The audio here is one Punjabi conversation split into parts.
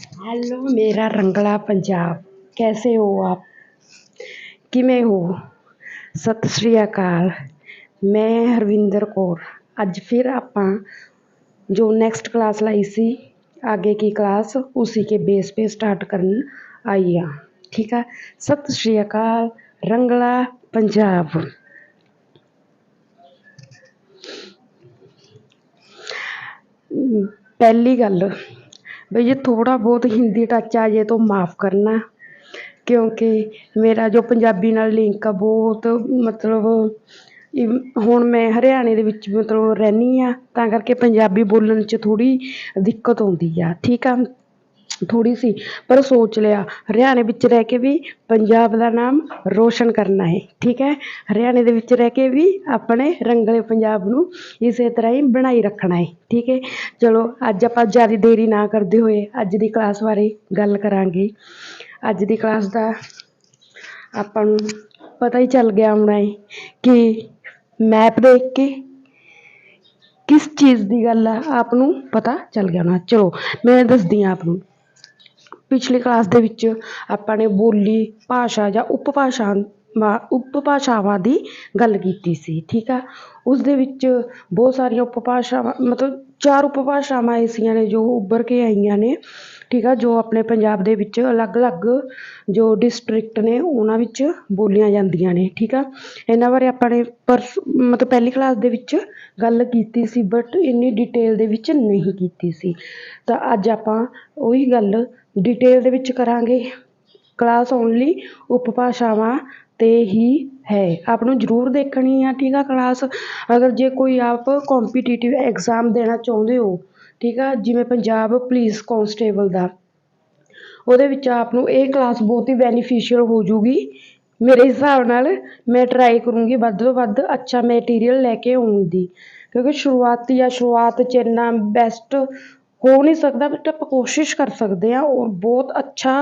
हेलो मेरा रंगला ਪੰਜਾਬ ਕੈਸੇ ਹੋ ਆਪ ਕਿਵੇਂ ਹੋ ਸਤਿ ਸ਼੍ਰੀ ਅਕਾਲ ਮੈਂ ਹਰਵਿੰਦਰ ਕੌਰ ਅੱਜ ਫਿਰ ਆਪਾਂ ਜੋ नेक्स्ट क्लास लाई सी आगे की क्लास उसी के बेस पे स्टार्ट करन आई हाँ ठीक है सत श्री अकाल रंगला पंजाब ਪਹਿਲੀ ਗੱਲ ਬਈ ਜੇ ਥੋੜਾ ਬਹੁਤ ਹਿੰਦੀ ਟੱਚ ਆ ਜੇ ਤਾਂ ਮਾਫ ਕਰਨਾ। ਕਿਉਂਕਿ ਮੇਰਾ ਜੋ ਪੰਜਾਬੀ ਨਾਲ ਲਿੰਕ ਆ ਬਹੁਤ ਮਤਲਬ ਹੁਣ ਮੈਂ ਹਰਿਆਣੇ ਦੇ ਵਿੱਚ ਮਤਲਬ ਰਹਿੰਦੀ ਹਾਂ, ਤਾਂ ਕਰਕੇ ਪੰਜਾਬੀ ਬੋਲਣ 'ਚ ਥੋੜ੍ਹੀ ਦਿੱਕਤ ਆਉਂਦੀ ਆ। ਠੀਕ ਆ? ਥੋੜੀ ਸੀ, ਪਰ ਸੋਚ ਲਿਆ, ਹਰਿਆਣੇ ਵਿੱਚ ਰਹਿ ਕੇ ਵੀ ਪੰਜਾਬ ਦਾ ਨਾਮ ਰੋਸ਼ਨ ਕਰਨਾ ਹੈ, ਠੀਕ ਹੈ? ਹਰਿਆਣੇ ਦੇ ਵਿੱਚ ਰਹਿ ਕੇ ਵੀ ਆਪਣੇ ਰੰਗਲੇ ਪੰਜਾਬ ਨੂੰ ਇਸੇ ਤਰ੍ਹਾਂ ਹੀ ਬਣਾਈ ਰੱਖਣਾ ਹੈ, ਠੀਕ ਹੈ? ਚਲੋ, ਅੱਜ ਆਪਾਂ ਜ਼ਿਆਦਾ ਦੇਰੀ ਨਾ ਕਰਦੇ ਹੋਏ ਅੱਜ ਦੀ ਕਲਾਸ ਬਾਰੇ ਗੱਲ ਕਰਾਂਗੇ। ਅੱਜ ਦੀ ਕਲਾਸ ਦਾ ਆਪਾਂ ਨੂੰ ਪਤਾ ਹੀ ਚੱਲ ਗਿਆ ਹੋਣਾ ਹੈ ਕਿ ਮੈਪ ਦੇਖ ਕੇ ਕਿਸ ਚੀਜ਼ ਦੀ ਗੱਲ ਆ, ਆਪ ਨੂੰ ਪਤਾ ਚੱਲ ਗਿਆ ਹੋਣਾ। ਚਲੋ, ਮੈਂ ਦੱਸਦੀ ਹਾਂ ਆਪ ਨੂੰ। ਪਿਛਲੀ ਕਲਾਸ ਦੇ ਵਿੱਚ ਆਪਾਂ ਨੇ ਬੋਲੀ ਭਾਸ਼ਾ ਜਾਂ ਉਪਭਾਸ਼ਾ ਉਪਭਾਸ਼ਾਵਾਂ ਦੀ ਗੱਲ ਕੀਤੀ ਸੀ, ਠੀਕ ਆ? ਉਸ ਦੇ ਵਿੱਚ ਬਹੁਤ ਸਾਰੀਆਂ ਉਪਭਾਸ਼ਾਵਾਂ, ਮਤਲਬ ਚਾਰ ਉਪਭਾਸ਼ਾਵਾਂ ਐਸੀਆਂ ਨੇ ਜੋ ਉੱਭਰ ਕੇ ਆਈਆਂ ਨੇ, ਠੀਕ ਆ? ਜੋ ਆਪਣੇ ਪੰਜਾਬ ਦੇ ਵਿੱਚ ਅਲੱਗ-ਅਲੱਗ ਜੋ ਡਿਸਟ੍ਰਿਕਟ ਨੇ, ਉਹਨਾਂ ਵਿੱਚ ਬੋਲੀਆਂ ਜਾਂਦੀਆਂ ਨੇ, ਠੀਕ ਆ? ਇਹਨਾਂ ਬਾਰੇ ਆਪਾਂ ਨੇ ਪਰਸ, ਮਤਲਬ ਪਹਿਲੀ ਕਲਾਸ ਦੇ ਵਿੱਚ ਗੱਲ ਕੀਤੀ ਸੀ ਬਟ ਇੰਨੀ ਡਿਟੇਲ ਦੇ ਵਿੱਚ ਨਹੀਂ ਕੀਤੀ ਸੀ। ਤਾਂ ਅੱਜ ਆਪਾਂ ਉਹੀ ਗੱਲ ਡਿਟੇਲ ਦੇ ਵਿੱਚ ਕਰਾਂਗੇ। ਕਲਾਸ ਓਨਲੀ ਉਪਭਾਸ਼ਾਵਾਂ 'ਤੇ ਹੀ ਹੈ। ਆਪ ਨੂੰ ਜ਼ਰੂਰ ਦੇਖਣੀ ਆ, ਠੀਕ ਆ ਕਲਾਸ ਅਗਰ ਜੇ ਕੋਈ ਆਪ ਕੰਪੀਟੀਟਿਵ ਐਗਜ਼ਾਮ ਦੇਣਾ ਚਾਹੁੰਦੇ ਹੋ, ਠੀਕ ਆ, ਜਿਵੇਂ ਪੰਜਾਬ ਪੁਲਿਸ ਕਾਂਸਟੇਬਲ ਦਾ, ਉਹਦੇ ਵਿੱਚ ਆਪ ਨੂੰ ਇਹ ਕਲਾਸ ਬਹੁਤ ਹੀ ਬੈਨੀਫੀਸ਼ੀਅਲ ਹੋ ਜੂਗੀ। ਮੇਰੇ ਹਿਸਾਬ ਨਾਲ ਮੈਂ ਟਰਾਈ ਕਰੂੰਗੀ ਵੱਧ ਤੋਂ ਵੱਧ ਅੱਛਾ ਮਟੀਰੀਅਲ ਲੈ ਕੇ ਆਉਣ ਦੀ। ਕਿਉਂਕਿ ਸ਼ੁਰੂਆਤੀ ਆ, ਸ਼ੁਰੂਆਤ 'ਚ ਇੰਨਾ ਬੈਸਟ ਹੋ ਨਹੀਂ ਸਕਦਾ ਬਟ ਆਪਾਂ ਕੋਸ਼ਿਸ਼ ਕਰ ਸਕਦੇ ਹਾਂ ਔਰ ਬਹੁਤ ਅੱਛਾ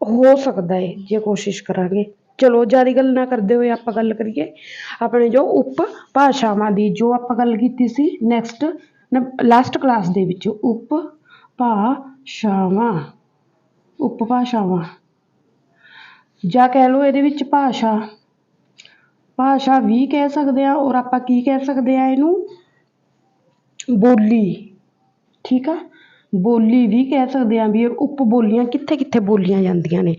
ਹੋ ਸਕਦਾ ਹੈ ਜੇ ਕੋਸ਼ਿਸ਼ ਕਰਾਂਗੇ। ਚਲੋ, ਜ਼ਿਆਦਾ ਗੱਲ ਨਾ ਕਰਦੇ ਹੋਏ ਆਪਾਂ ਗੱਲ ਕਰੀਏ, ਆਪਣੇ ਜੋ ਉਪ ਭਾਸ਼ਾਵਾਂ ਦੀ ਜੋ ਆਪਾਂ ਗੱਲ ਕੀਤੀ ਸੀ ਨੈਕਸਟ ਲਾਸਟ ਕਲਾਸ ਦੇ ਵਿੱਚ ਉਪ ਭਾਸ਼ਾਵਾਂ ਉਪ ਭਾਸ਼ਾਵਾਂ। ਜਾਂ ਕਹਿ ਲਓ ਇਹਦੇ ਵਿੱਚ ਭਾਸ਼ਾ ਭਾਸ਼ਾ ਵੀ ਕਹਿ ਸਕਦੇ ਆ ਔਰ ਆਪਾਂ ਕੀ ਕਹਿ ਸਕਦੇ ਆ ਇਹਨੂੰ? ਬੋਲੀ। ਠੀਕ ਆ ਬੋਲੀ ਵੀ ਕਹਿ ਸਕਦੇ ਆ ਵੀ ਉਪ ਬੋਲੀਆਂ ਕਿੱਥੇ ਕਿੱਥੇ ਬੋਲੀਆਂ ਜਾਂਦੀਆਂ ਨੇ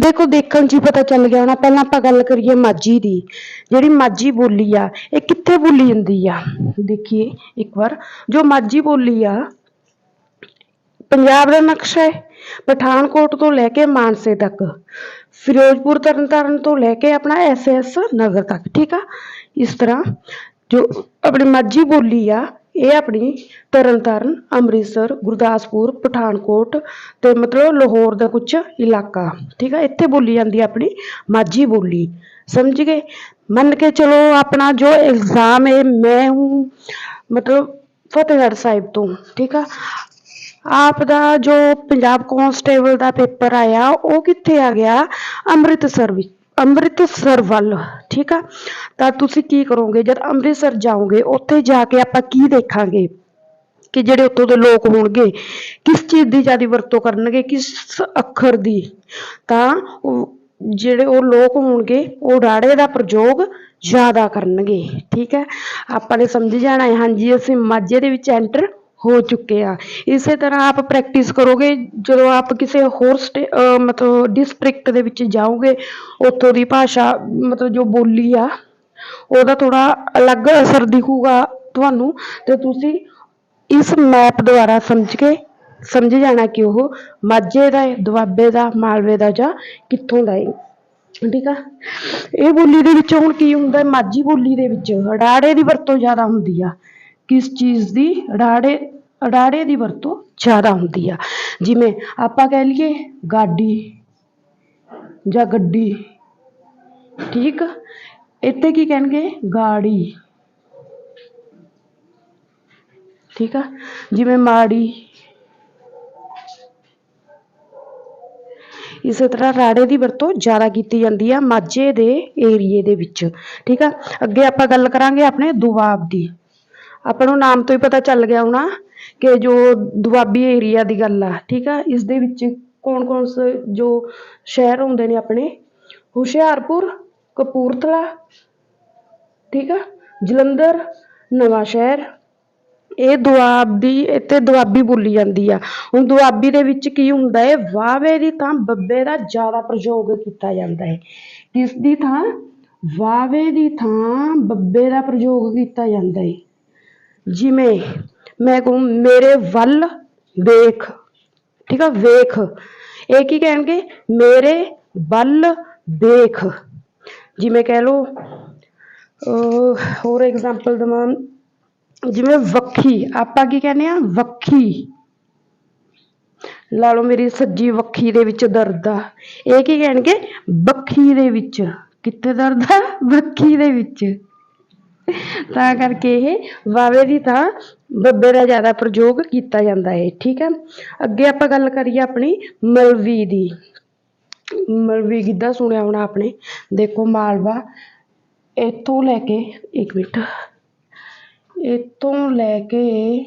ਦੇਖੋ ਦੇਖਣ 'ਚ ਹੀ ਪਤਾ ਚੱਲ ਗਿਆ ਹੋਣਾ ਪਹਿਲਾਂ ਆਪਾਂ ਗੱਲ ਕਰੀਏ ਮਾਝੀ ਦੀ ਜਿਹੜੀ ਮਾਝੀ ਬੋਲੀ ਆ ਇਹ ਕਿੱਥੇ ਬੋਲੀ ਜਾਂਦੀ ਆ ਦੇਖੀਏ ਇੱਕ ਵਾਰ ਜੋ ਮਾਝੀ ਬੋਲੀ ਆ ਪੰਜਾਬ ਦਾ ਨਕਸ਼ਾ ਹੈ ਪਠਾਨਕੋਟ ਤੋਂ ਲੈ ਕੇ ਮਾਨਸੇ ਤੱਕ ਫਿਰੋਜ਼ਪੁਰ ਤਰਨਤਾਰਨ ਤੋਂ ਲੈ ਕੇ ਆਪਣਾ ਐਸਐਸ ਨਗਰ ਤੱਕ ਠੀਕ ਆ ਇਸ ਤਰ੍ਹਾਂ ਜੋ ਆਪਣੀ ਮਾਝੀ ਬੋਲੀ ਆ ਇਹ ਆਪਣੀ ਤਰਨਤਾਰਨ, ਅੰਮ੍ਰਿਤਸਰ, ਗੁਰਦਾਸਪੁਰ, ਪਠਾਨਕੋਟ ਤੇ ਮਤਲਬ ਲਾਹੌਰ ਦਾ ਕੁਝ ਇਲਾਕਾ। ਠੀਕ ਆ, ਇੱਥੇ ਬੋਲੀ ਜਾਂਦੀ ਆ ਆਪਣੀ ਮਾਝੀ ਬੋਲੀ। ਸਮਝ ਗਏ? ਮੰਨ ਕੇ ਚਲੋ ਆਪਣਾ ਜੋ ਐਗਜ਼ਾਮ ਹੈ, ਮੈਂ ਹੂੰ ਮਤਲਬ ਫਤਿਹਗੜ੍ਹ ਸਾਹਿਬ ਤੋਂ। ਠੀਕ ਆ? ਆਪ ਦਾ ਜੋ ਪੰਜਾਬ ਕਾਂਸਟੇਬਲ ਦਾ ਪੇਪਰ ਆਇਆ, ਉਹ ਕਿੱਥੇ ਆ ਗਿਆ? ਅੰਮ੍ਰਿਤਸਰ ਵਿੱਚ। ਅੰਮ੍ਰਿਤਸਰ ਵੱਲ, ਠੀਕ ਆ? ਤਾਂ ਤੁਸੀਂ ਕੀ ਕਰੋਗੇ? ਜਦ ਅੰਮ੍ਰਿਤਸਰ ਜਾਓਗੇ, ਉੱਥੇ ਜਾ ਕੇ ਆਪਾਂ ਕੀ ਦੇਖਾਂਗੇ? ਕਿ ਜਿਹੜੇ ਉੱਥੋਂ ਦੇ ਲੋਕ ਹੋਣਗੇ, ਕਿਸ ਚੀਜ਼ ਦੀ ਜ਼ਿਆਦਾ ਵਰਤੋਂ ਕਰਨਗੇ, ਕਿਸ ਅੱਖਰ ਦੀ? ਤਾਂ ਜਿਹੜੇ ਉਹ ਲੋਕ ਹੋਣਗੇ, ਉਹ ਰਾੜੇ ਦਾ ਪ੍ਰਯੋਗ ਜ਼ਿਆਦਾ ਕਰਨਗੇ, ਠੀਕ ਹੈ ਆਪਾਂ ਨੇ ਸਮਝ ਜਾਣਾ ਹੈ? ਹਾਂਜੀ, ਅਸੀਂ ਮਾਝੇ ਦੇ ਵਿੱਚ ਐਂਟਰ ਹੋ ਚੁੱਕੇ ਆ। ਇਸੇ ਤਰ੍ਹਾਂ ਆਪ ਪ੍ਰੈਕਟਿਸ ਕਰੋਗੇ, ਜਦੋਂ ਆਪ ਕਿਸੇ ਹੋਰ ਸਟੇ ਮਤਲਬ ਡਿਸਟ੍ਰਿਕਟ ਦੇ ਵਿੱਚ ਜਾਓਗੇ, ਉੱਥੋਂ ਦੀ ਭਾਸ਼ਾ, ਮਤਲਬ ਜੋ ਬੋਲੀ ਆ, ਉਹਦਾ ਥੋੜਾ ਅਲੱਗ ਅਸਰ ਦਿਖੂਗਾ ਤੁਹਾਨੂੰ। ਤੇ ਤੁਸੀਂ ਇਸ ਮੈਪ ਦੁਆਰਾ ਸਮਝ ਕੇ, ਸਮਝ ਜਾਣਾ ਕਿ ਉਹ ਮਾਝੇ ਦਾ ਹੈ ਦੁਆਬੇ ਦਾ, ਮਾਲਵੇ ਦਾ ਜਾਂ ਕਿੱਥੋਂ ਦਾ ਹੈ ਠੀਕ ਆ? ਇਹ ਬੋਲੀ ਦੇ ਵਿੱਚ ਹੁਣ ਕੀ ਹੁੰਦਾ? ਮਾਝੀ ਬੋਲੀ ਦੇ ਵਿੱਚ, ਰਾੜੇ ਦੀ ਵਰਤੋਂ ਜ਼ਿਆਦਾ ਹੁੰਦੀ ਆ। ਕਿਸ ਚੀਜ਼ ਦੀ? ਰਾੜੇ ਰਾੜੇ ਦੀ ਵਰਤੋਂ ਜ਼ਿਆਦਾ ਹੁੰਦੀ ਆ। ਜਿਵੇਂ ਆਪਾਂ ਕਹਿ ਲਈਏ ਗਾਡੀ ਜਾਂ ਗੱਡੀ। ਠੀਕ? ਇੱਥੇ ਕੀ ਕਹਿਣਗੇ? ਗਾੜੀ। ਠੀਕ ਆ? ਜਿਵੇਂ ਮਾੜੀ। ਇਸੇ ਤਰ੍ਹਾਂ ਰਾੜੇ ਦੀ ਵਰਤੋਂ ਜ਼ਿਆਦਾ ਕੀਤੀ ਜਾਂਦੀ ਆ ਮਾਝੇ ਦੇ ਏਰੀਏ ਦੇ ਵਿੱਚ। ਠੀਕ ਆ? ਅੱਗੇ ਆਪਾਂ ਗੱਲ ਕਰਾਂਗੇ ਆਪਣੇ ਦੁਆਬ ਦੀ। ਆਪਾਂ ਨੂੰ ਨਾਮ ਤੋਂ ਹੀ ਪਤਾ ਚੱਲ ਗਿਆ ਹੋਣਾ ਕਿ ਜੋ ਦੁਆਬੀ ਏਰੀਆ ਦੀ ਗੱਲ ਆ, ਠੀਕ ਆ? ਇਸ ਦੇ ਵਿੱਚ ਕੌਣ ਕੌਣ ਸੇ ਜੋ ਸ਼ਹਿਰ ਹੁੰਦੇ ਨੇ ਆਪਣੇ? ਹੁਸ਼ਿਆਰਪੁਰ, ਕਪੂਰਥਲਾ, ਠੀਕ ਆ? ਜਲੰਧਰ, ਨਵਾਂ ਸ਼ਹਿਰ। ਇਹ ਦੁਆਬੀ ਇੱਥੇ ਦੁਆਬੀ ਬੋਲੀ ਜਾਂਦੀ ਆ। ਹੁਣ ਦੁਆਬੀ ਦੇ ਵਿੱਚ ਕੀ ਹੁੰਦਾ ਹੈ ਵਾਵੇ ਦੀ ਥਾਂ ਬੱਬੇ ਦਾ ਜ਼ਿਆਦਾ ਪ੍ਰਯੋਗ ਕੀਤਾ ਜਾਂਦਾ ਹੈ ਕਿਸ ਦੀ ਥਾਂ? ਵਾਵੇ ਦੀ ਥਾਂ ਬੱਬੇ ਦਾ ਪ੍ਰਯੋਗ ਕੀਤਾ ਜਾਂਦਾ ਹੈ ਜਿਵੇਂ ਮੈਂ ਕਹੂੰ, ਮੇਰੇ ਵੱਲ ਵੇਖ। ਠੀਕ ਆ, ਵੇਖ। ਇਹ ਕੀ ਕਹਿਣਗੇ? ਮੇਰੇ ਵੱਲ ਦੇਖ। ਜਿਵੇਂ ਕਹਿ ਲਓ ਹੋਰ ਐਗਜ਼ਾਮਪਲ ਦਵਾਂ। ਜਿਵੇਂ ਵੱਖੀ, ਆਪਾਂ ਕੀ ਕਹਿੰਦੇ ਆ? ਵੱਖੀ। ਲਾ ਲਓ ਮੇਰੀ ਸੱਜੀ ਵੱਖੀ ਦੇ ਵਿੱਚ ਦਰਦ ਆ। ਇਹ ਕੀ ਕਹਿਣਗੇ? ਵੱਖੀ ਦੇ ਵਿੱਚ। ਕਿੱਥੇ ਦਰਦ ਆ? ਵੱਖੀ ਦੇ ਵਿੱਚ। ਤਾਂ ਕਰਕੇ ਇਹ ਵਾਵੇ ਦੀ ਥਾਂ ਬੱਬੇ ਦਾ ਜ਼ਿਆਦਾ ਪ੍ਰਯੋਗ ਕੀਤਾ ਜਾਂਦਾ ਹੈ, ਠੀਕ ਹੈ। ਅੱਗੇ ਆਪਾਂ ਗੱਲ ਕਰੀਏ ਆਪਣੀ ਮਲਵੀ ਦੀ। ਮਲਵੀ ਗਿੱਧਾ ਸੁਣਿਆ ਹੋਣਾ ਆਪਣੇ? ਦੇਖੋ ਮਾਲਵਾ, ਇੱਥੋਂ ਲੈ ਕੇ, ਇੱਕ ਮਿੰਟ। ਇੱਥੋਂ ਲੈ ਕੇ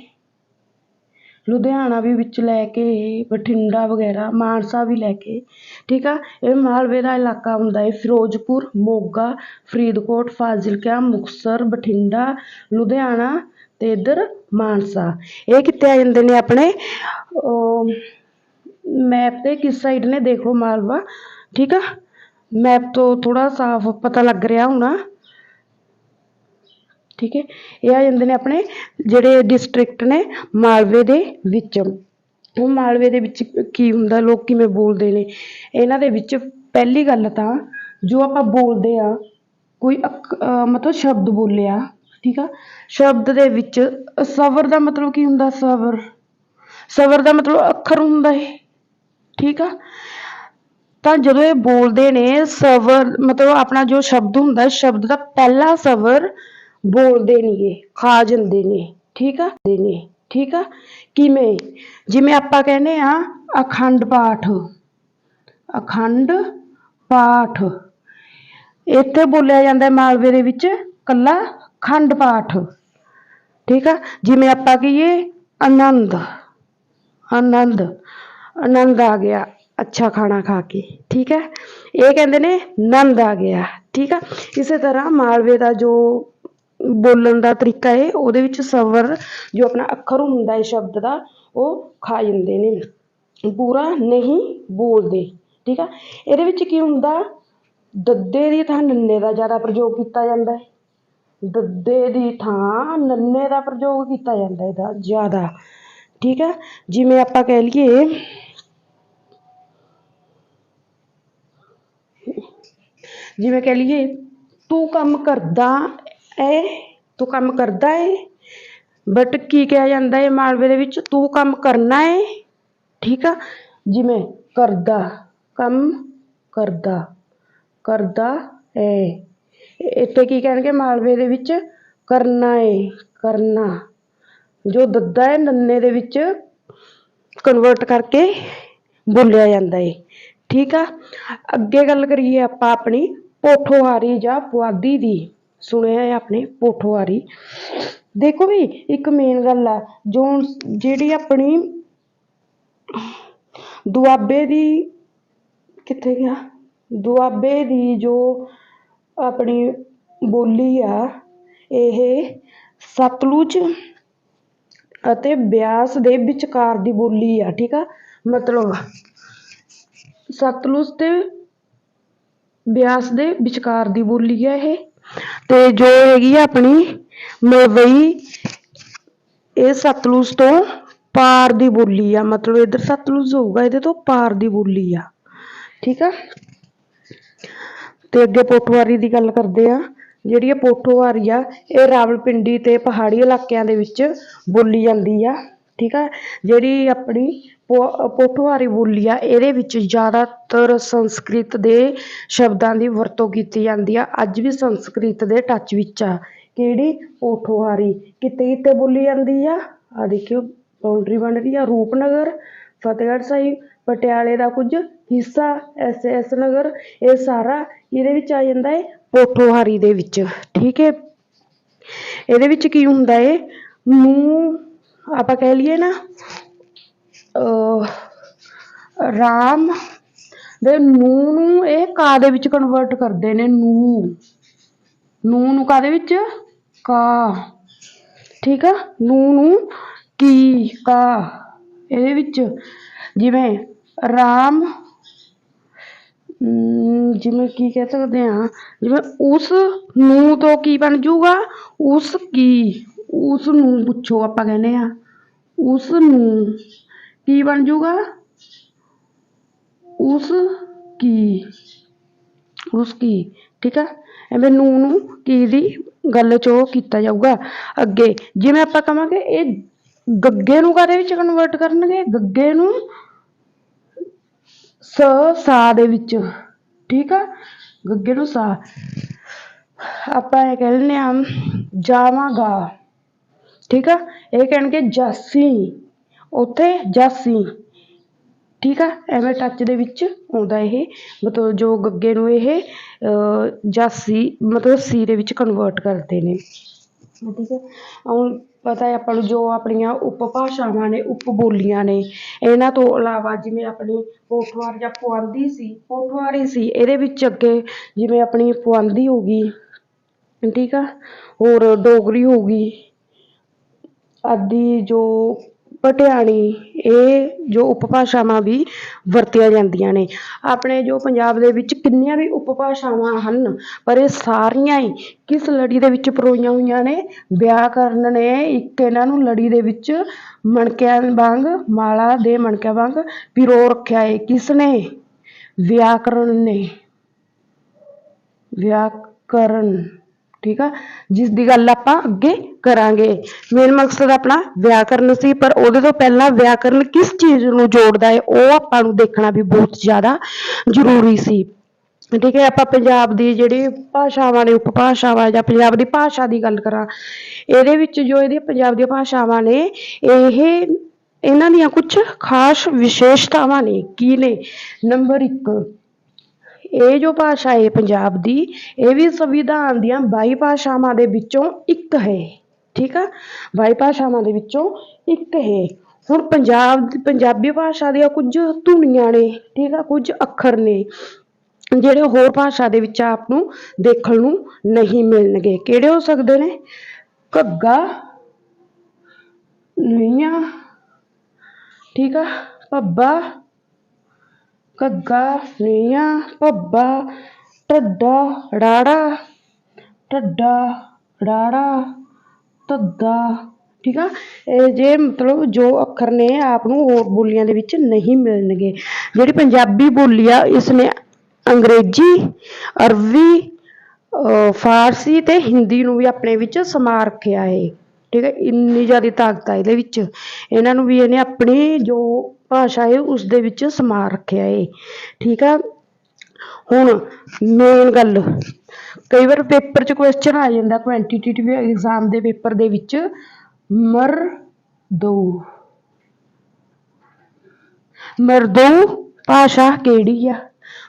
ਲੁਧਿਆਣਾ ਵੀ ਵਿੱਚ ਲੈ ਕੇ, ਬਠਿੰਡਾ ਵਗੈਰਾ, ਮਾਨਸਾ ਵੀ ਲੈ ਕੇ, ਠੀਕ ਆ? ਇਹ ਮਾਲਵੇ ਦਾ ਇਲਾਕਾ ਹੁੰਦਾ ਹੈ ਫਿਰੋਜ਼ਪੁਰ, ਮੋਗਾ, ਫਰੀਦਕੋਟ, ਫਾਜ਼ਿਲਕਾ, ਮੁਕਤਸਰ, ਬਠਿੰਡਾ, ਲੁਧਿਆਣਾ ਅਤੇ ਇੱਧਰ ਮਾਨਸਾ। ਇਹ ਕਿੱਥੇ ਆ ਜਾਂਦੇ ਨੇ ਆਪਣੇ? ਮੈਪ ਤੇ ਕਿਸ ਸਾਈਡ ਨੇ? ਦੇਖ ਲਓ ਮਾਲਵਾ, ਠੀਕ ਆ? ਮੈਪ ਤੋਂ ਥੋੜ੍ਹਾ ਸਾਫ਼ ਪਤਾ ਲੱਗ ਰਿਹਾ ਹੋਣਾ। ਠੀਕ ਹੈ? ਇਹ ਆ ਜਾਂਦੇ ਨੇ ਆਪਣੇ ਜਿਹੜੇ ਡਿਸਟ੍ਰਿਕਟ ਨੇ ਮਾਲਵੇ ਦੇ ਵਿੱਚ। ਉਹ ਮਾਲਵੇ ਦੇ ਵਿੱਚ ਕੀ ਹੁੰਦਾ, ਲੋਕ ਕਿਵੇਂ ਬੋਲਦੇ ਨੇ? ਇਹਨਾਂ ਦੇ ਵਿੱਚ ਪਹਿਲੀ ਗੱਲ ਤਾਂ ਜੋ ਆਪਾਂ ਬੋਲਦੇ ਆ, ਕੋਈ ਮਤਲਬ ਸ਼ਬਦ ਬੋਲਿਆ, ਠੀਕ ਆ? ਸ਼ਬਦ ਦੇ ਵਿੱਚ ਸਵਰ ਦਾ ਮਤਲਬ ਕੀ ਹੁੰਦਾ? ਸਵਰ। ਸਵਰ ਦਾ ਮਤਲਬ ਅੱਖਰ ਹੁੰਦਾ ਹੈ ਠੀਕ ਆ? ਤਾਂ ਜਦੋਂ ਇਹ ਬੋਲਦੇ ਨੇ, ਸਵਰ ਮਤਲਬ ਆਪਣਾ ਜੋ ਸ਼ਬਦ ਹੁੰਦਾ, ਸ਼ਬਦ ਦਾ ਪਹਿਲਾ ਸਵਰ ਬੋਲਦੇ ਨਹੀਂਗੇ ਖਾ ਜਾਂਦੇ ਨੇ, ਠੀਕ ਆ? ਦੇ ਨੇ, ਠੀਕ ਆ? ਕਿਵੇਂ? ਜਿਵੇਂ ਆਪਾਂ ਕਹਿੰਦੇ ਆ, ਅਖੰਡ ਪਾਠ ਅਖੰਡ ਪਾਠ। ਇੱਥੇ ਬੋਲਿਆ ਜਾਂਦਾ ਮਾਲਵੇ ਦੇ ਵਿੱਚ, ਕੱਲਾ ਖੰਡ ਪਾਠ, ਠੀਕ ਆ? ਜਿਵੇਂ ਆਪਾਂ ਕਹੀਏ, ਆਨੰਦ ਆਨੰਦ ਆਨੰਦ ਆ ਗਿਆ, ਅੱਛਾ ਖਾਣਾ ਖਾ ਕੇ, ਠੀਕ ਹੈ ਇਹ ਕਹਿੰਦੇ ਨੇ ਨੰਦ ਆ ਗਿਆ, ਠੀਕ ਆ? ਇਸੇ ਤਰ੍ਹਾਂ ਮਾਲਵੇ ਦਾ ਜੋ ਬੋਲਣ ਦਾ ਤਰੀਕਾ ਹੈ ਉਹਦੇ ਵਿੱਚ ਸਵਰ ਜੋ ਆਪਣਾ ਅੱਖਰ ਹੁੰਦਾ ਹੈ ਸ਼ਬਦ ਦਾ, ਉਹ ਖਾ ਜਾਂਦੇ ਨੇ। ਪੂਰਾ ਨਹੀਂ ਬੋਲਦੇ, ਠੀਕ ਆ? ਇਹਦੇ ਵਿੱਚ ਕੀ ਹੁੰਦਾ? ਦੱਦੇ ਦੀ ਥਾਂ ਨੰਨੇ ਦਾ ਜ਼ਿਆਦਾ ਪ੍ਰਯੋਗ ਕੀਤਾ ਜਾਂਦਾ ਹੈ। ਦੱਦੇ ਦੀ ਥਾਂ ਨੰਨੇ ਦਾ ਪ੍ਰਯੋਗ ਕੀਤਾ ਜਾਂਦਾ ਇਹਦਾ ਜ਼ਿਆਦਾ, ਠੀਕ ਹੈ ਜਿਵੇਂ ਆਪਾਂ ਕਹਿ ਲਈਏ, ਜਿਵੇਂ ਕਹਿ ਲਈਏ, ਤੂੰ ਕੰਮ ਕਰਦਾ ਏ, ਤੂੰ ਕੰਮ ਕਰਦਾ ਏ। ਬਟ ਕੀ ਕਿਹਾ ਜਾਂਦਾ ਹੈ ਮਾਲਵੇ ਦੇ ਵਿੱਚ? ਤੂੰ ਕੰਮ ਕਰਨਾ ਏ। ਠੀਕ ਆ? ਜਿਵੇਂ ਕਰਦਾ, ਕੰਮ ਕਰਦਾ ਕਰਦਾ ਏ। ਇੱਥੇ ਕੀ ਕਹਿਣਗੇ? ਮਾਲਵੇ ਦੇ ਵਿੱਚ ਕਰਨਾ ਏ, ਕਰਨਾ। ਜੋ ਦੱਦਾ ਹੈ ਨੰਨੇ ਦੇ ਵਿੱਚ ਕਨਵਰਟ ਕਰਕੇ ਬੋਲਿਆ ਜਾਂਦਾ ਏ। ਠੀਕ ਆ? ਅੱਗੇ ਗੱਲ ਕਰੀਏ ਆਪਾਂ ਆਪਣੀ, ਪੋਠੋਹਾਰੀ ਜਾਂ ਪੁਆਧੀ ਦੀ। ਸੁਣਿਆ ਹੈ ਆਪਣੇ ਪੋਠੋਹਾਰੀ। ਦੇਖੋ ਵੀ, ਇੱਕ ਮੇਨ ਗੱਲ ਆ, ਜੋ ਜਿਹੜੀ ਆਪਣੀ ਦੁਆਬੇ ਦੀ, ਕਿੱਥੇ ਗਿਆ? ਦੁਆਬੇ ਦੀ ਜੋ ਆਪਣੀ ਬੋਲੀ ਆ, ਇਹ ਸਤਲੁਜ ਅਤੇ ਬਿਆਸ ਦੇ ਵਿਚਕਾਰ ਦੀ ਬੋਲੀ ਆ, ਠੀਕ ਆ? ਮਤਲਬ ਸਤਲੁਜ ਤੇ ਬਿਆਸ ਦੇ ਵਿਚਕਾਰ ਦੀ ਬੋਲੀ ਆ ਇਹ। ਤੇ ਜੋ ਹੈਗੀ ਆ ਆਪਣੀ ਮਲਵਈ, ਇਹ ਸਤਲੁਜ ਤੋਂ ਪਾਰ ਦੀ ਬੋਲੀ ਆ, ਮਤਲਬ ਇੱਧਰ ਸਤਲੁਜ ਹੋਊਗਾ, ਇਹਦੇ ਤੋਂ ਪਾਰ ਦੀ ਬੋਲੀ ਆ, ਠੀਕ ਆ? ਤੇ ਅੱਗੇ ਪੋਠੋਹਾਰੀ ਦੀ ਗੱਲ ਕਰਦੇ ਆ, ਜਿਹੜੀ ਇਹ ਪੋਠੋਹਾਰੀ ਆ, ਇਹ ਰਾਵਲਪਿੰਡੀ ਤੇ ਪਹਾੜੀ ਇਲਾਕਿਆਂ ਦੇ ਵਿੱਚ ਬੋਲੀ ਜਾਂਦੀ ਆ। ਠੀਕ ਆ? ਜਿਹੜੀ ਆਪਣੀ ਪੋ- ਪੋਠੋਹਾਰੀ ਬੋਲੀ ਆ, ਇਹਦੇ ਵਿੱਚ ਜ਼ਿਆਦਾਤਰ ਸੰਸਕ੍ਰਿਤ ਦੇ ਸ਼ਬਦਾਂ ਦੀ ਵਰਤੋਂ ਕੀਤੀ ਜਾਂਦੀ ਆ। ਅੱਜ ਵੀ ਸੰਸਕ੍ਰਿਤ ਦੇ ਟੱਚ ਵਿੱਚ ਆ। ਕਿਹੜੀ? ਪੋਠੋਹਾਰੀ। ਕਿਤੇ ਕਿਤੇ ਬੋਲੀ ਜਾਂਦੀ ਆ। ਆ ਦੇਖਿਓ ਬਾਉਂਡਰੀ ਬਣ ਰਹੀ ਆ। ਰੂਪਨਗਰ, ਫਤਿਹਗੜ੍ਹ ਸਾਹਿਬ, ਪਟਿਆਲੇ ਦਾ ਕੁਝ ਹਿੱਸਾ, ਐਸ ਐਸ ਨਗਰ, ਇਹ ਸਾਰਾ ਇਹਦੇ ਵਿੱਚ ਆ ਜਾਂਦਾ ਹੈ ਪੋਠੋਹਾਰੀ ਦੇ ਵਿੱਚ। ਠੀਕ ਹੈ ਇਹਦੇ ਵਿੱਚ ਕੀ ਹੁੰਦਾ ਹੈ ਮੂੰਹ ਆਪਾਂ ਕਹਿ ਲਈਏ ਨਾ ਅਹ, ਰਾਮ ਦੇ ਨੂੰ ਨੂੰ ਇਹ ਕਾ ਦੇ ਵਿੱਚ ਕਨਵਰਟ ਕਰਦੇ ਨੇ ਨੂੰ ਨੂੰ ਨੂੰ ਕਾਦੇ ਵਿੱਚ? ਕਾ। ਠੀਕ ਆ? ਨੂੰ ਨੂੰ ਕੀ? ਕਾ। ਇਹਦੇ ਵਿੱਚ ਜਿਵੇਂ ਰਾਮ ਅਮ, ਜਿਵੇਂ ਕੀ ਕਹਿ ਸਕਦੇ ਆ ਜਿਵੇਂ ਉਸ ਨੂੰ ਤੋਂ ਕੀ ਬਣ ਜਾਊਗਾ? ਉਸ ਕੀ? ਉਸ ਨੂੰ ਪੁੱਛੋ, ਆਪਾਂ ਕਹਿੰਦੇ ਆ ਉਸ ਨੂੰ ਕੀ ਬਣ ਜਾਊਗਾ? ਉਸ ਕੀ? ਉਸ ਕੀ? ਠੀਕ ਆ? ਐਵੇਂ ਨੂੰ ਨੂੰ ਕੀ ਦੀ ਗੱਲ ਚ ਉਹ ਕੀਤਾ ਜਾਊਗਾ। ਅੱਗੇ ਜਿਵੇਂ ਆਪਾਂ ਕਵਾਂਗੇ, ਇਹ ਗੱਗੇ ਨੂੰ ਕਾਹਦੇ ਵਿੱਚ ਕਨਵਰਟ ਕਰਨਗੇ? ਗੱਗੇ ਨੂੰ ਸ, ਸਾ ਦੇ ਵਿੱਚ। ਠੀਕ ਆ? ਗੱਗੇ ਨੂੰ ਸਾ। ਆਪਾਂ ਇਹ ਕਹਿ ਦਿੰਦੇ ਆ ਜਾਵਾਂਗਾ। ਠੀਕ ਆ? ਇਹ ਕਹਿਣਗੇ ਜਾਸੀ। ਉੱਥੇ ਜਾਸੀ। ਠੀਕ ਆ? ਐਵੇਂ ਟੱਚ ਦੇ ਵਿੱਚ ਆਉਂਦਾ ਇਹ। ਮਤਲਬ ਜੋ ਗੱਗੇ ਨੂੰ ਇਹ ਅਹ, ਜਾਸੀ ਮਤਲਬ ਸੀ ਦੇ ਵਿੱਚ ਕਨਵਰਟ ਕਰਦੇ ਨੇ। ਠੀਕ ਹੈ ਹੁਣ ਪਤਾ ਹੈ ਆਪਾਂ ਨੂੰ ਜੋ ਆਪਣੀਆਂ ਉਪਭਾਸ਼ਾਵਾਂ ਨੇ ਉਪ ਬੋਲੀਆਂ ਨੇ ਇਹਨਾਂ ਤੋਂ ਇਲਾਵਾ ਜਿਵੇਂ ਆਪਣੀ ਪੋਠੋਹਾਰ ਜਾਂ ਪੁਆਧੀ ਸੀ ਪੋਠੋਹਾਰ ਹੀ ਸੀ ਇਹਦੇ ਵਿੱਚ ਅੱਗੇ ਜਿਵੇਂ ਆਪਣੀ ਪੁਆਧੀ ਹੋ ਗਈ ਠੀਕ ਆ? ਹੋਰ ਡੋਗਰੀ ਹੋ ਗਈ ਆਦਿ ਜੋ ਪਟਿਆਣੀ, ਇਹ ਜੋ ਉਪਭਾਸ਼ਾਵਾਂ ਵੀ ਵਰਤੀਆਂ ਜਾਂਦੀਆਂ ਨੇ। ਆਪਣੇ ਜੋ ਪੰਜਾਬ ਦੇ ਵਿੱਚ ਕਿੰਨੀਆਂ ਵੀ ਉਪਭਾਸ਼ਾਵਾਂ ਹਨ, ਪਰ ਇਹ ਸਾਰੀਆਂ ਹੀ ਕਿਸ ਲੜੀ ਦੇ ਵਿੱਚ ਪਰੋਈਆਂ ਹੋਈਆਂ ਨੇ? ਵਿਆਕਰਨ ਨੇ। ਇੱਕ ਇਹਨਾਂ ਨੂੰ ਲੜੀ ਦੇ ਵਿੱਚ ਮਣਕਿਆਂ ਵਾਂਗ, ਮਾਲਾ ਦੇ ਮਣਕਿਆਂ ਵਾਂਗ ਪਿਰੋ ਰੱਖਿਆ ਹੈ ਕਿਸ ਨੇ? ਵਿਆਕਰਨ ਨੇ। ਵਿਆਕਰਨ। ਠੀਕ ਆ? ਜਿਸ ਦੀ ਗੱਲ ਆਪਾਂ ਅੱਗੇ ਕਰਾਂਗੇ। ਮੇਨ ਮਕਸਦ ਆਪਣਾ ਵਿਆਕਰਨ ਸੀ, ਪਰ ਉਹਦੇ ਤੋਂ ਪਹਿਲਾਂ ਵਿਆਕਰਨ ਕਿਸ ਚੀਜ਼ ਨੂੰ ਜੋੜਦਾ ਹੈ, ਉਹ ਆਪਾਂ ਨੂੰ ਦੇਖਣਾ ਵੀ ਬਹੁਤ ਜ਼ਿਆਦਾ ਜ਼ਰੂਰੀ ਸੀ। ਠੀਕ ਹੈ, ਆਪਾਂ ਪੰਜਾਬ ਦੀ ਜਿਹੜੀ ਭਾਸ਼ਾਵਾਂ ਨੇ, ਉਪਭਾਸ਼ਾਵਾਂ ਜਾਂ ਪੰਜਾਬ ਦੀ ਭਾਸ਼ਾ ਦੀ ਗੱਲ ਕਰਾਂ, ਇਹਦੇ ਵਿੱਚ ਜੋ ਇਹਦੀ ਪੰਜਾਬ ਦੀਆਂ ਭਾਸ਼ਾਵਾਂ ਨੇ, ਇਹ ਇਹਨਾਂ ਦੀਆਂ ਕੁਝ ਖਾਸ ਵਿਸ਼ੇਸ਼ਤਾਵਾਂ ਨੇ। ਕੀ ਨੇ? ਨੰਬਰ 1 ਇਹ ਜੋ ਭਾਸ਼ਾ ਹੈ ਪੰਜਾਬ ਦੀ, ਇਹ ਵੀ ਸੰਵਿਧਾਨ ਦੀਆਂ ਬਾਈ ਭਾਸ਼ਾਵਾਂ ਦੇ ਵਿੱਚੋਂ ਇੱਕ ਹੈ। ਠੀਕ ਆ? ਬਾਈ ਭਾਸ਼ਾਵਾਂ ਦੇ ਵਿੱਚੋਂ ਇੱਕ ਹੈ। ਹੁਣ ਪੰਜਾਬ, ਪੰਜਾਬੀ ਭਾਸ਼ਾ ਦੀਆਂ ਕੁਝ ਧੁਨੀਆਂ ਨੇ, ਠੀਕ ਆ? ਕੁਝ ਅੱਖਰ ਨੇ, ਜਿਹੜੇ ਹੋਰ ਭਾਸ਼ਾ ਦੇ ਵਿੱਚ ਆਪ ਨੂੰ ਦੇਖਣ ਨੂੰ ਨਹੀਂ ਮਿਲਣਗੇ। ਕਿਹੜੇ ਹੋ ਸਕਦੇ ਨੇ? ਘੱਗਾ ਨੀਆਂ ਠੀਕ ਆ? ਭੱਬਾ ਘੱਗਾ ਨੀਆਂ ਭੱਬਾ, ਢੱਡਾ, ਰਾੜਾ ਢੱਡਾ, ਰਾੜਾ ਧੱਦਾ ਠੀਕ ਆ? ਇਹ ਜੇ ਮਤਲਬ ਜੋ ਅੱਖਰ ਨੇ ਆਪ ਨੂੰ ਹੋਰ ਬੋਲੀਆਂ ਦੇ ਵਿੱਚ ਨਹੀਂ ਮਿਲਣਗੇ। ਜਿਹੜੀ ਪੰਜਾਬੀ ਬੋਲੀ ਆ, ਇਸ ਨੇ ਅੰਗਰੇਜ਼ੀ, ਅਰਬੀ, ਅਹ, ਫਾਰਸੀ ਤੇ ਹਿੰਦੀ ਨੂੰ ਵੀ ਆਪਣੇ ਵਿੱਚ ਸਮਾ ਰੱਖਿਆ ਹੈ ਠੀਕ ਹੈ ਇੰਨੀ ਜ਼ਿਆਦਾ ਤਾਕਤ ਆ ਇਹਦੇ ਵਿੱਚ। ਇਹਨਾਂ ਨੂੰ ਵੀ ਇਹਨੇ ਆਪਣੀ ਜੋ ਭਾਸ਼ਾ ਹੈ ਉਸ ਦੇ ਵਿੱਚ ਸਮਾ ਰੱਖਿਆ ਏ। ਠੀਕ ਆ? ਹੁਣ ਮੇਨ ਗੱਲ, ਕਈ ਵਾਰ ਪੇਪਰ 'ਚ ਕੁਐਸਚਨ ਆ ਜਾਂਦਾ ਕੁਆਂਟੀਟੇਟਿਵ ਐਗਜ਼ਾਮ ਦੇ ਪੇਪਰ ਦੇ ਵਿੱਚ, ਮਰ ਦੋ। ਮਰਦੂ ਭਾਸ਼ਾ ਕਿਹੜੀ ਆ?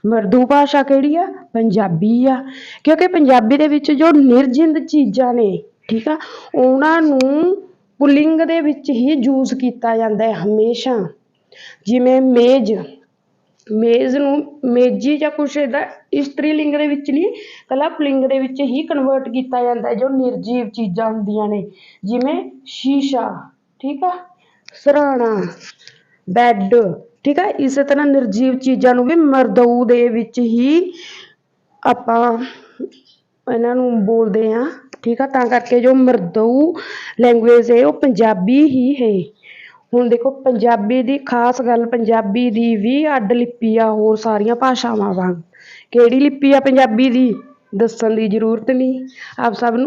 ਮਰਦੂ ਭਾਸ਼ਾ ਕਿਹੜੀ ਆ? ਪੰਜਾਬੀ ਆ। ਕਿਉਂਕਿ ਪੰਜਾਬੀ ਦੇ ਵਿੱਚ ਜੋ ਨਿਰਜਿੰਦ ਚੀਜ਼ਾਂ ਨੇ, ਠੀਕ ਆ, ਉਹਨਾਂ ਨੂੰ ਪੁਲਿੰਗ ਦੇ ਵਿੱਚ ਹੀ ਯੂਜ਼ ਕੀਤਾ ਜਾਂਦਾ ਹੈ ਹਮੇਸ਼ਾ। ਜਿਵੇਂ ਮੇਜ਼ ਮੇਜ਼ ਨੂੰ ਮੇਜੀ ਜਾਂ ਕੁਛ ਏਦਾਂ ਇਸਤਰੀ ਲਿੰਗ ਦੇ ਵਿੱਚ ਨਹੀਂ ਕੱਲਾ ਪੁਲਿੰਗ ਦੇ ਵਿੱਚ ਹੀ ਕਨਵਰਟ ਕੀਤਾ ਜਾਂਦਾ ਹੈ, ਜੋ ਨਿਰਜੀਵ ਚੀਜ਼ਾਂ ਹੁੰਦੀਆਂ ਨੇ, ਜਿਵੇਂ ਸ਼ੀਸ਼ਾ, ਠੀਕ ਆ, ਸਰਾਣਾ, ਬੈੱਡ, ਠੀਕ ਆ, ਇਸੇ ਤਰ੍ਹਾਂ ਨਿਰਜੀਵ ਚੀਜ਼ਾਂ ਨੂੰ ਵੀ ਮਰਦਊ ਦੇ ਵਿੱਚ ਹੀ ਆਪਾਂ ਇਹਨਾਂ ਨੂੰ ਬੋਲਦੇ ਆ ਠੀਕ ਆ, ਤਾਂ ਕਰਕੇ ਜੋ ਮਰਦਊ ਲੈਂਗੁਏਜ ਹੈ, ਉਹ ਪੰਜਾਬੀ ਹੀ ਹੈ। ਹੁਣ ਦੇਖੋ ਪੰਜਾਬੀ ਦੀ ਖਾਸ ਗੱਲ, ਪੰਜਾਬੀ ਦੀ ਵੀ ਅੱਡ ਲਿਪੀ ਆ ਹੋਰ ਸਾਰੀਆਂ ਭਾਸ਼ਾਵਾਂ ਵਾਂਗ। ਕਿਹੜੀ ਲਿਪੀ ਆ ਪੰਜਾਬੀ ਦੀ? ਦੱਸਣ ਦੀ ਜ਼ਰੂਰਤ ਨਹੀਂ। ਆਪ ਸਭ ਨੂੰ